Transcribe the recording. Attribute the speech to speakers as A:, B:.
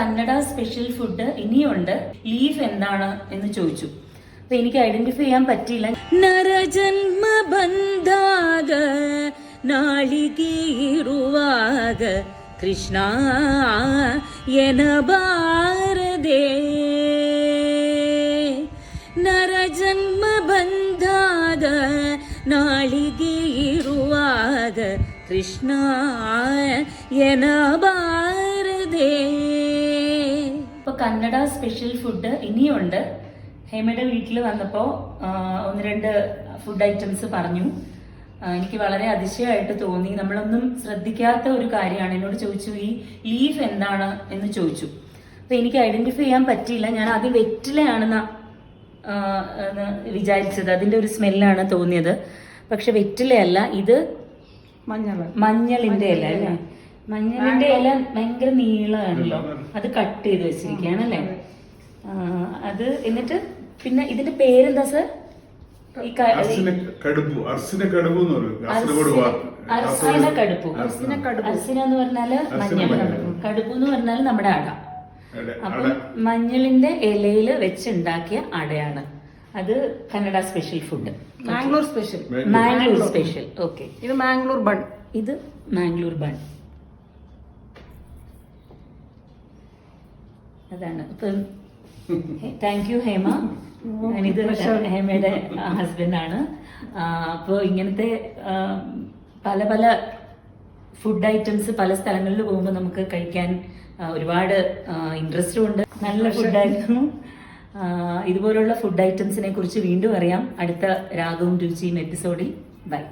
A: Kannada special food ഇനിയുണ്ട്. Leaf എന്താണ് എന്ന് ചോദിച്ചു. അപ്പൊ എനിക്ക് ഐഡന്റിഫൈ ചെയ്യാൻ പറ്റിയില്ല. നരജന്മ ബന്ധാക നാളികീറുവാക കൃഷ്ണ എന നരജന്മ ബന്ധാക നാളികീറുവാക കൃഷ്ണ എന ഭാര കന്നഡ സ്പെഷ്യൽ ഫുഡ് ഇനിയുണ്ട്. ഹേമയുടെ വീട്ടിൽ വന്നപ്പോൾ ഒന്ന് രണ്ട് ഫുഡ് ഐറ്റംസ് പറഞ്ഞു. എനിക്ക് വളരെ അതിശയമായിട്ട് തോന്നി. നമ്മളൊന്നും ശ്രദ്ധിക്കാത്ത ഒരു കാര്യമാണ്. എന്നോട് ചോദിച്ചു ഈ ലീഫ് എന്താണ്? എന്ന് ചോദിച്ചു. അപ്പൊ എനിക്ക് ഐഡന്റിഫൈ ചെയ്യാൻ പറ്റിയില്ല. ഞാൻ അത് വെറ്റിലയാണെന്ന വിചാരിച്ചത്. അതിന്റെ ഒരു സ്മെല്ലാണ് തോന്നിയത്. പക്ഷെ വെറ്റിലയല്ല ഇത്
B: മഞ്ഞൾ.
A: മഞ്ഞളിന്റെ അല്ല? അല്ലേ മഞ്ഞളിന്റെ ഇല ഭയങ്കര നീളമാണല്ലോ. അത് കട്ട് ചെയ്ത് വെച്ചിരിക്കുകയാണ് അല്ലേ അത് എന്നിട്ട് പിന്നെ ഇതിന്റെ പേരെന്താ സർ?
C: അർസിന കടുപ്പു അർസിന എന്ന് പറഞ്ഞാൽ
A: മഞ്ഞൾ. കടുപ്പു എന്ന് പറഞ്ഞാൽ നമ്മുടെ അട. അപ്പൊ
C: അപ്പം
A: മഞ്ഞളിന്റെ ഇലയിൽ വെച്ചുണ്ടാക്കിയ അടയാണ്. അത് Kannada special food.
B: Mangalore special.
A: Mangalore special. Okay.
B: ഇത് മാംഗ്ലൂർ ബൺ.
A: ഇത് മാംഗ്ലൂർ ബൺ. അതാണ്. Thank you Hema. ഞാനിത് ഹേമയുടെ ഹസ്ബൻഡാണ് അപ്പോൾ ഇങ്ങനത്തെ പല പല ഫുഡ് ഐറ്റംസ് പല സ്ഥലങ്ങളിൽ പോകുമ്പോൾ നമുക്ക് കഴിക്കാൻ ഒരുപാട് ഇൻട്രസ്റ്റും ഉണ്ട്. നല്ല ഫുഡായിരുന്നു ഇതുപോലുള്ള ഫുഡ് ഐറ്റംസിനെ കുറിച്ച് വീണ്ടും അറിയാം. അടുത്ത രാഗവും രുചിയും എപ്പിസോഡിൽ ബൈ